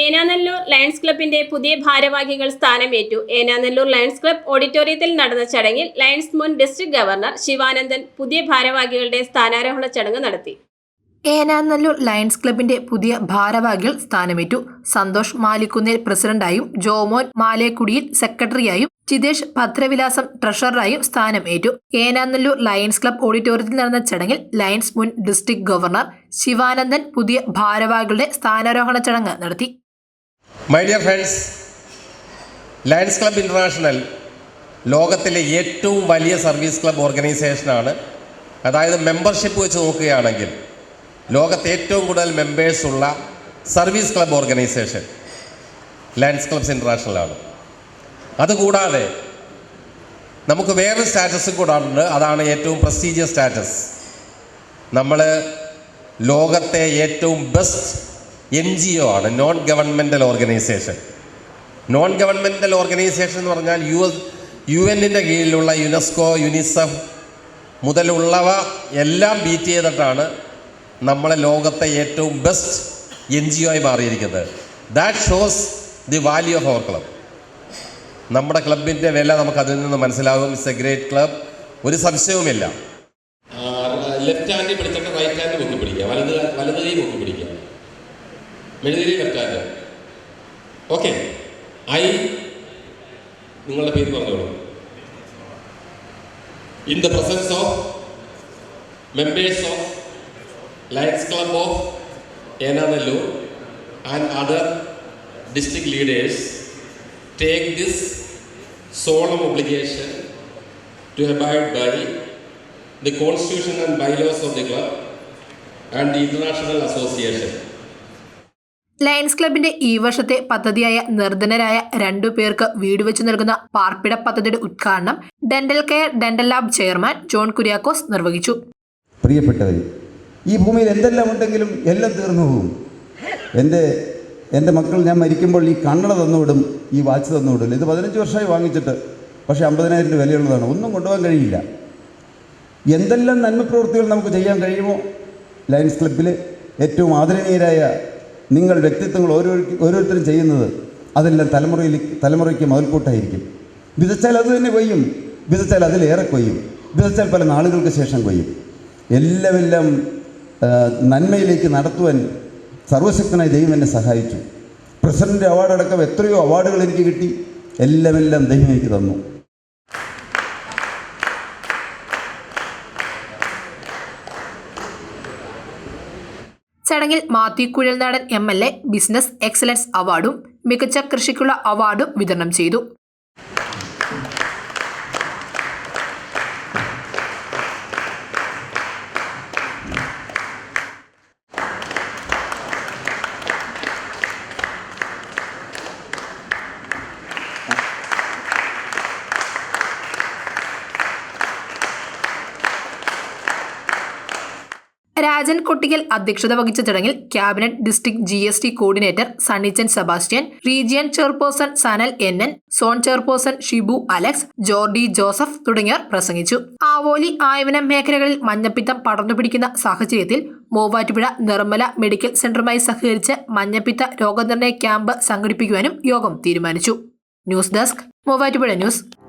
Enanellur Lions ക്ലബിന്റെ പുതിയ ഭാരവാഹികൾ സ്ഥാനമേറ്റു. ഏനാനല്ലൂർ ലയൺസ് ക്ലബ് ഓഡിറ്റോറിയത്തിൽ നടന്ന ചടങ്ങിൽ ലയൺസ് മുൻ ഡിസ്ട്രിക്ട് ഗവർണർ ശിവാനന്ദൻ പുതിയ ഭാരവാഹികളുടെ സ്ഥാനാരോഹണ ചടങ്ങ് നടത്തി. ഏനാനല്ലൂർ ലയൺസ് ക്ലബിന്റെ പുതിയ ഭാരവാഹികൾ സ്ഥാനമേറ്റു. സന്തോഷ് മാലിക്കുന്നേൽ പ്രസിഡന്റായും ജോമോൻ മാലേക്കുടിയിൽ സെക്രട്ടറിയായും ജിതേഷ് ഭദ്രവിലാസം ട്രഷററായും സ്ഥാനം ഏറ്റു ഏനാനല്ലൂർ ലയൺസ് ക്ലബ് ഓഡിറ്റോറിയത്തിൽ നടന്ന ചടങ്ങിൽ ലയൺസ് മുൻ ഡിസ്ട്രിക്ട് ഗവർണർ ശിവാനന്ദൻ പുതിയ ഭാരവാഹികളുടെ സ്ഥാനാരോഹണ ചടങ്ങ് നടത്തി. My dear friends Lions Club International ലോകത്തിലെ ഏറ്റവും വലിയ സർവീസ് ക്ലബ് ഓർഗനൈസേഷനാണ് അതായത് മെമ്പർഷിപ്പ് വെച്ച് നോക്കുകയാണെങ്കിൽ ലോകത്തെ ഏറ്റവും കൂടുതൽ മെമ്പേഴ്സുള്ള service club organisation Lions Clubs ഇന്റർനാഷണലാണ് അതുകൂടാതെ നമുക്ക് വേറൊരു സ്റ്റാറ്റസും കൂടെ ഉണ്ട് അതാണ് ഏറ്റവും പ്രസ്റ്റീജിയസ് സ്റ്റാറ്റസ് നമ്മൾ ലോകത്തെ ഏറ്റവും ബെസ്റ്റ് എൻ ജി ഒ ആണ് non governmental organisation non governmental organisation എന്ന് പറഞ്ഞാൽ യു എസ് യു എന്നിന്റെ കീഴിലുള്ള യുനെസ്കോ യുനിസെഫ് മുതലുള്ളവ എല്ലാം ബീറ്റ് ചെയ്തിട്ടാണ് നമ്മളെ ലോകത്തെ ഏറ്റവും ബെസ്റ്റ് എൻ ജി ഒ ആയി മാറിയിരിക്കുന്നത്. That shows the value of our club നമ്മുടെ ക്ലബിന്റെ വില നമുക്ക് അതിൽ നിന്ന് മനസ്സിലാകും ഇറ്റ്സ് എ ഗ്രേറ്റ് ക്ലബ് ഒരു സംശയവുമില്ല. ലെഫ്റ്റ് ഹാൻഡിൽ പിടിച്ചിട്ട് റൈറ്റ് ഹാൻഡ് കൊണ്ടുപിടിക്കുക പിടിക്കുക വലത് വലത് കൈ മെഴുതിരി ലെഫ്റ്റ് ഹാൻഡ് ഓക്കെ ഐ നിങ്ങളുടെ പേര് പറഞ്ഞോളൂ in the presence of members of Lions Club of Enanallur and other district leaders take this solemn obligation to abide by the constitution and bylaws of the club and the international association. Lions ക്ലബിന്റെ ഈ വർഷത്തെ പദ്ധതിയായ നിർധനരായ രണ്ടു പേർക്ക് വീട് വെച്ച് നൽകുന്ന പാർപ്പിട പദ്ധതിയുടെ ഉദ്ഘാടനം dental care dental lab chairman John Kuriakose നിർവഹിച്ചു. പ്രിയപ്പെട്ടവർ ഈ ഭൂമിയിൽ എന്തെല്ലാം ഉണ്ടെങ്കിലും എല്ലാം തീർന്നു പോകും. എന്റെ എന്റെ മക്കൾ ഞാൻ മരിക്കുമ്പോൾ ഈ കണ്ണട തന്നുവിടും ഈ വാച്ച് തന്നുവിടില്ല. ഇത് പതിനഞ്ച് വർഷമായി വാങ്ങിച്ചിട്ട് പക്ഷേ അമ്പതിനായിരം രൂപ വിലയുള്ളതാണ്. ഒന്നും കൊണ്ടുപോകാൻ കഴിയില്ല. എന്തെല്ലാം നന്മ പ്രവൃത്തികൾ നമുക്ക് ചെയ്യാൻ കഴിയുമോ? ലയൺസ് ക്ലബിൽ ഏറ്റവും ആദരണീയരായ നിങ്ങൾ വ്യക്തിത്വങ്ങൾ ഓരോ ഓരോരുത്തരും ചെയ്യുന്നത് അതെല്ലാം തലമുറയിൽ തലമുറയ്ക്ക് മുതൽക്കൂട്ടായിരിക്കും വിതച്ചാൽ അത് തന്നെ കൊയ്യും. വിതച്ചാൽ അതിലേറെ കൊയ്യും. വിതച്ചാൽ പല നാളുകൾക്ക് ശേഷം കൊയ്യും. എല്ലാമെല്ലാം നന്മയിലേക്ക് നടത്തുവാൻ സർവശക്തനായ ദൈവം എന്നെ സഹായിച്ചു. പ്രസിഡന്റ് അവാർഡ് അടക്കം എത്രയോ അവാർഡുകൾ എനിക്ക് കിട്ടി. എല്ലാമെല്ലാം ദൈവം എനിക്ക് തന്നു. ചടങ്ങിൽ Mathew Kuzhalnadan M L A business excellence അവാർഡും മികച്ച കൃഷിക്കുള്ള അവാർഡും വിതരണം ചെയ്തു. രാജൻ കൊട്ടിക്കൽ അധ്യക്ഷത വഹിച്ച ചടങ്ങിൽ cabinet district G S T coordinator Sunnichan Sebastian region chairperson Sanal N N zone chairperson Shibu Alex Jordy Joseph തുടങ്ങിയവർ പ്രസംഗിച്ചു. ആവോലി ആയവനം മേഖലകളിൽ മഞ്ഞപ്പിത്തം പടർന്നു പിടിക്കുന്ന സാഹചര്യത്തിൽ മൂവാറ്റുപുഴ നിർമ്മല മെഡിക്കൽ സെന്ററുമായി സഹകരിച്ച് മഞ്ഞപ്പിത്ത രോഗനിർണയ ക്യാമ്പ് സംഘടിപ്പിക്കുവാനും യോഗം തീരുമാനിച്ചു. News desk Muvattupuzha news.